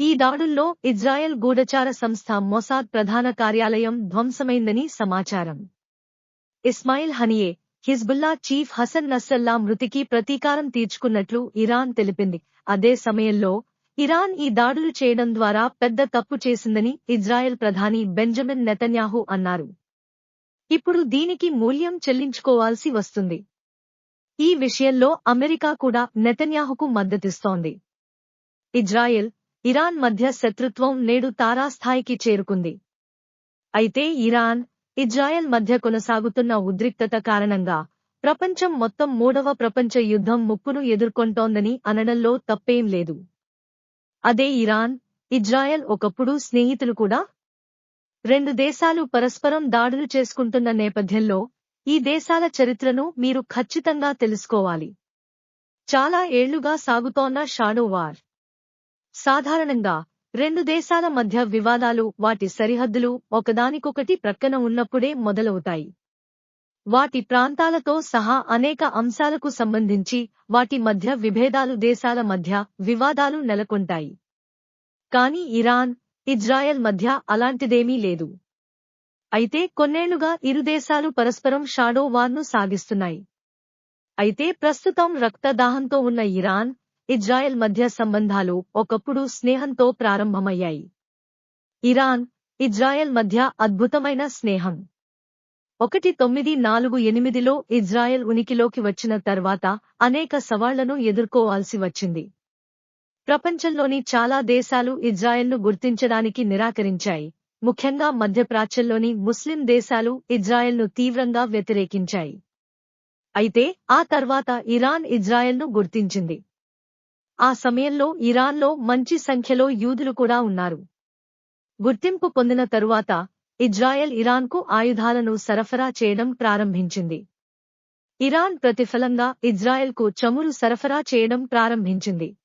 ఈ దాడుల్లో ఇజ్రాయెల్ గూఢచార సంస్థ మొసాద్ ప్రధాన కార్యాలయం ధ్వంసమైందని సమాచారం. Ismail Haniyeh Hezbollah chief Hassan Nasrallah మృతికి ప్రతీకారం తీర్చుకున్నట్లు ఇరాన్ తెలిపింది. అదే సమయంలో ఇరాన్ ఈ దాడులు చేయడం ద్వారా పెద్ద తప్పు చేసిందని ఇజ్రాయెల్ ప్రధాని బెంజమిన్ నెతన్యాహు అన్నారు. ఇప్పుడు దీనికి మూల్యం చెల్లించుకోవాల్సి వస్తుంది. ఈ విషయంలో అమెరికా కూడా నెతన్యాహుకు మద్దతిస్తోంది. ఇజ్రాయెల్ ఇరాన్ మధ్య శత్రుత్వం నేడు తారాస్థాయికి చేరుకుంది. అయితే ఇరాన్ ఇజ్రాయెల్ మధ్య కొనసాగుతున్న ఉద్రిక్తత కారణంగా ప్రపంచం మొత్తం మూడవ ప్రపంచ యుద్ధం ముప్పును ఎదుర్కొంటోందని అనడంలో తప్పేం లేదు. అదే ఇరాన్ ఇజ్రాయెల్ ఒకప్పుడు స్నేహితులు కూడా. రెండు దేశాలు పరస్పరం దాడులు చేసుకుంటున్న నేపథ్యంలో ఈ దేశాల చరిత్రను మీరు ఖచ్చితంగా తెలుసుకోవాలి. చాలా ఏళ్ళుగా సాగుతోన్న షాడో వార్. సాధారణంగా రెండు దేశాల మధ్య వివాదాలు వాటి సరిహద్దులు ఒకదానికొకటి ప్రక్కన ఉన్నప్పుడే మొదలవుతాయి. వాటి ప్రాంతాలతో సహా అనేక అంశాలకు సంబంధించి వాటి మధ్య విభేదాలు దేశాల మధ్య వివాదాలు నెలకొంటాయి. కాని ఇరాన్ ఇజ్రాయెల్ మధ్య అలాంటిదేమీ లేదు. అయితే కొన్నేళ్ళుగా ఇరు దేశాలు పరస్పరం షాడో వార్ను సాగిస్తున్నాయి. అయితే ప్రస్తుతం రక్తదాహంతో ఉన్న ఇరాన్ ఇజ్రాయెల్ మధ్య సంబంధాలు ఒకప్పుడు స్నేహంతో ప్రారంభమయ్యాయి. ఇరాన్ ఇజ్రాయెల్ మధ్య అద్భుతమైన స్నేహం. ఒకటి తొమ్మిది నాలుగు ఎనిమిదిలో ఇజ్రాయెల్ ఉనికిలోకి వచ్చిన తర్వాత అనేక సవాళ్ళను ఎదుర్కోవాల్సి వచ్చింది. ప్రపంచంలోని చాలా దేశాలు ఇజ్రాయెల్ను గుర్తించడానికి నిరాకరించాయి. ముఖ్యంగా మధ్యప్రాచ్యంలోని ముస్లిం దేశాలు ఇజ్రాయెల్ను తీవ్రంగా వ్యతిరేకించాయి. అయితే ఆ తర్వాత ఇరాన్ ఇజ్రాయెల్ను గుర్తించింది. ఆ సమయంలో ఇరాన్లో మంచి సంఖ్యలో యూదులు కూడా ఉన్నారు. గుర్తింపు పొందిన తరువాత ఇజ్రాయెల్ ఇరాన్కు ఆయుధాలను సరఫరా చేయడం ప్రారంభించింది. ఇరాన్ ప్రతిఫలంగా ఇజ్రాయెల్కు చమురు సరఫరా చేయడం ప్రారంభించింది.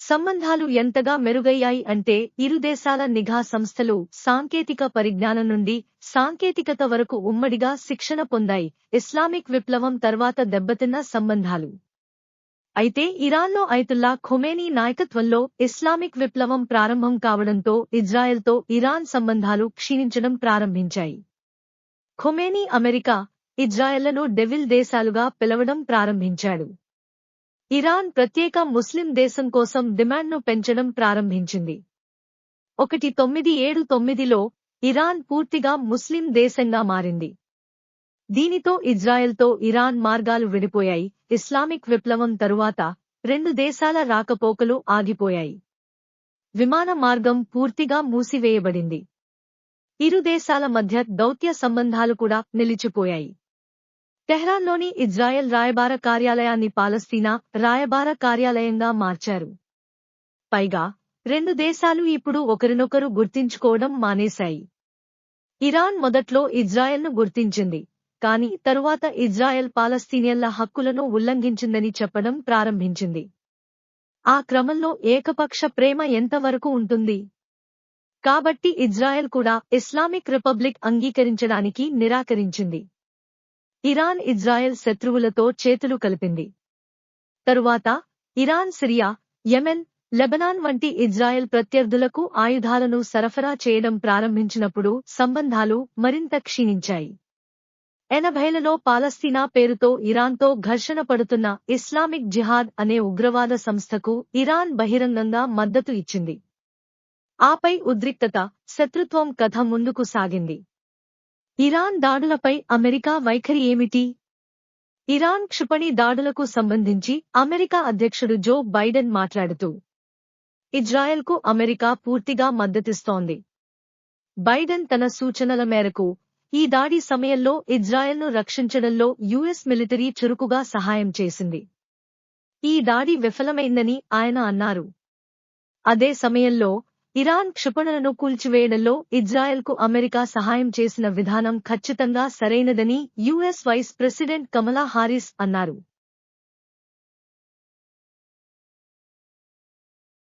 సంబంధాలు ఎంతగా మెరుగయ్యాయి అంటే ఇరు దేశాల నిఘా సంస్థలు సాంకేతిక పరిజ్ఞానం నుండి సాంకేతికత వరకు ఉమ్మడిగా శిక్షణ పొందాయి. ఇస్లామిక్ విప్లవం తర్వాత దెబ్బతిన్న సంబంధాలు. అయితే ఇరాన్లో ఐతుల్లా ఖొమేనీ నాయకత్వంలో ఇస్లామిక్ విప్లవం ప్రారంభం కావడంతో ఇజ్రాయెల్తో ఇరాన్ సంబంధాలు క్షీణించడం ప్రారంభించాయి. ఖొమేనీ అమెరికా ఇజ్రాయెల్లను డెవిల్ దేశాలుగా పిలవడం ప్రారంభించాడు. ఇరాన్ ప్రత్యేక ముస్లిం దేశం కోసం డిమాండ్ను పెంచడం ప్రారంభించింది. ఒకటి తొమ్మిది ఏడు తొమ్మిదిలో ఇరాన్ పూర్తిగా ముస్లిం దేశంగా మారింది. దీనితో ఇజ్రాయెల్తో ఇరాన్ మార్గాలు విడిపోయాయి. ఇస్లామిక్ విప్లవం తరువాత రెండు దేశాల రాకపోకలు ఆగిపోయాయి. విమాన మార్గం పూర్తిగా మూసివేయబడింది. ఇరు దేశాల మధ్య దౌత్య సంబంధాలు కూడా నిలిచిపోయాయి. టెహ్రాన్లోని ఇజ్రాయెల్ రాయబార కార్యాలయాన్ని పాలస్తీనా రాయబార కార్యాలయంగా మార్చారు. పైగా రెండు దేశాలు ఇప్పుడు ఒకరినొకరు గుర్తించుకోవడం మానేశాయి. ఇరాన్ మొదట్లో ఇజ్రాయెల్ను గుర్తించింది. కాని తరువాత ఇజ్రాయెల్ పాలస్తీనియన్ల హక్కులను ఉల్లంఘించిందని చెప్పడం ప్రారంభించింది. ఆ క్రమంలో ఏకపక్ష ప్రేమ ఎంతవరకు ఉంటుంది? కాబట్టి ఇజ్రాయెల్ కూడా ఇస్లామిక్ రిపబ్లిక్ అంగీకరించడానికి నిరాకరించింది. ఇరాన్ ఇజ్రాయెల్ శత్రువులతో చేతులు కలిపింది. తరువాత ఇరాన్ సిరియా యెమెన్ లెబనాన్ వంటి ఇజ్రాయెల్ ప్రత్యర్థులకు ఆయుధాలను సరఫరా చేయడం ప్రారంభించినప్పుడు సంబంధాలు మరింత క్షీణించాయి. ఎనభైలలో పాలస్తీనా పేరుతో ఇరాన్తో ఘర్షణ పడుతున్న ఇస్లామిక్ జిహాద్ అనే ఉగ్రవాద సంస్థకు ఇరాన్ బహిరంగంగా మద్దతు ఇచ్చింది. ఆపై ఉద్రిక్తత శత్రుత్వం కథ ముందుకు సాగింది. ఇరాన్ దాడులపై అమెరికా వైఖరి ఏమిటి? ఇరాన్ క్షిపణి దాడులకు సంబంధించి అమెరికా అధ్యక్షుడు జో బైడెన్ మాట్లాడుతూ ఇజ్రాయెల్కు అమెరికా పూర్తిగా మద్దతిస్తోంది. బైడెన్ తన సూచనల మేరకు ఈ దాడి సమయంలో ఇజ్రాయెల్ను రక్షించడంలో యుఎస్ మిలిటరీ చురుకుగా సహాయం చేసింది. ఈ దాడి విఫలమైందని ఆయన అన్నారు. అదే సమయంలో ఇరాన్ క్షిపణులను కూల్చివేయడంలో ఇజ్రాయెల్కు అమెరికా సహాయం చేసిన విధానం ఖచ్చితంగా సరైనదని US vice president Kamala Harris అన్నారు.